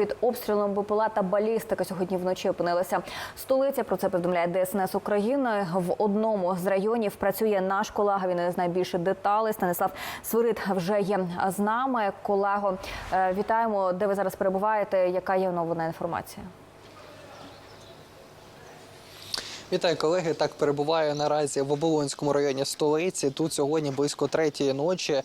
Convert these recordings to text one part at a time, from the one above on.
під обстрілом БПЛА та балістика сьогодні вночі опинилася Столиця про це повідомляє ДСНС України. В одному з районів працює наш колега. Він не знає більше деталей. Станислав Свирид вже є з нами. Колего, е, вітаємо. Де ви зараз перебуваєте? Яка є новина інформація? Вітаю, колеги. Так перебуваю наразі в Оболонському районі столиці. Тут сьогодні близько третьої ночі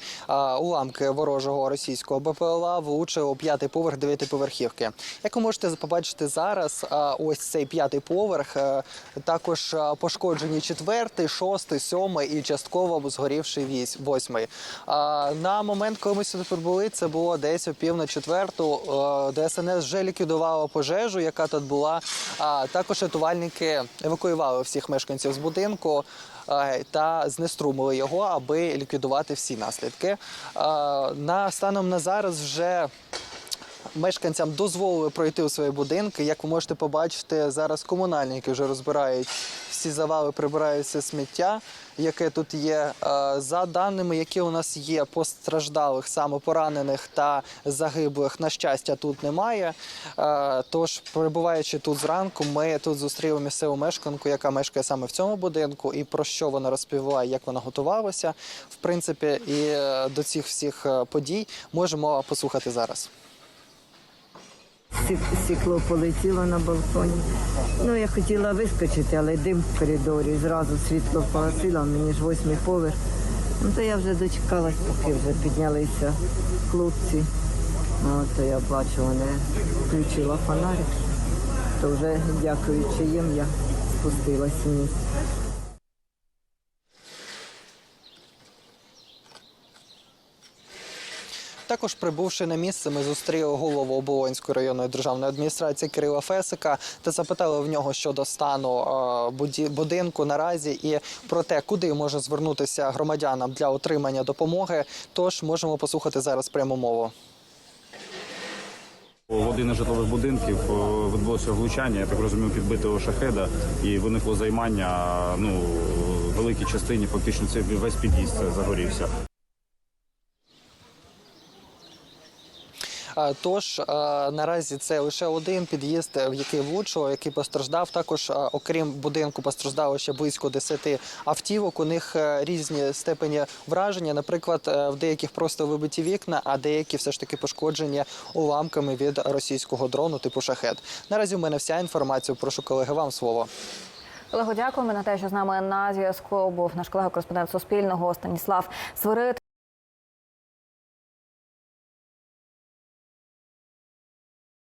уламки ворожого російського БПЛА влучили у п'ятий поверх дев'ятиповерхівки. Як ви можете побачити зараз, ось цей п'ятий поверх е, також пошкоджені четвертий, шостий, сьомий і частково згорівший вісь- восьмий. А, На момент, коли ми сюди прибули, це було десь о пів на четверту. Е, ДСНС вже ліквідувала пожежу, яка тут була. А також рятувальники евакуювали всіх мешканців з будинку. е, Та знеструмили його, аби ліквідувати всі наслідки. Е, На станом на зараз вже мешканцям дозволили пройти у свої будинки. Як ви можете побачити, зараз комунальники вже розбирають всі завали, прибирають все сміття, яке тут є. Е, За даними, які у нас є постраждалих, саме поранених та загиблих, на щастя, тут немає. Е, Тож, перебуваючи тут зранку, ми тут зустріли місцеву мешканку, яка мешкає саме в цьому будинку, і про що вона розповіла, як вона готувалася. В принципі, і е, до цих всіх подій можемо послухати зараз. Сі- Стекло полетіло на балконі. Ну, я хотіла вискочити, але дим в коридорі. Зразу світло погасило, мені ж восьмий поверх. Ну, то я вже дочекалась, поки вже піднялися хлопці. Ну, то я бачу, вони включила фонарик. То вже дякуючи їм, я спустилась вниз. Також прибувши на місце, ми зустріли голову Оболонської районної державної адміністрації Кирила Фесика та запитали в нього щодо стану е, будинку наразі і про те, куди може звернутися громадянам для отримання допомоги. Тож можемо послухати зараз пряму мову. В один із житлових будинків е, відбулося влучання, я так розумію, підбитого шахеда, і виникло займання. Ну великій частині фактично це весь під'їзд загорівся. Тож е, наразі це лише один під'їзд, в який влучило, який постраждав. Також, е, окрім будинку, постраждало ще близько 10 автівок. У них е, різні степені враження. Наприклад, е, в деяких просто вибиті вікна, а деякі все ж таки пошкоджені уламками від російського дрону типу шахет. Наразі у мене вся інформація. Прошу колеги, вам слово. Олего, дякуємо на те, що з нами на зв'язку був наш колега кореспондент Суспільного Станіслав Свирид.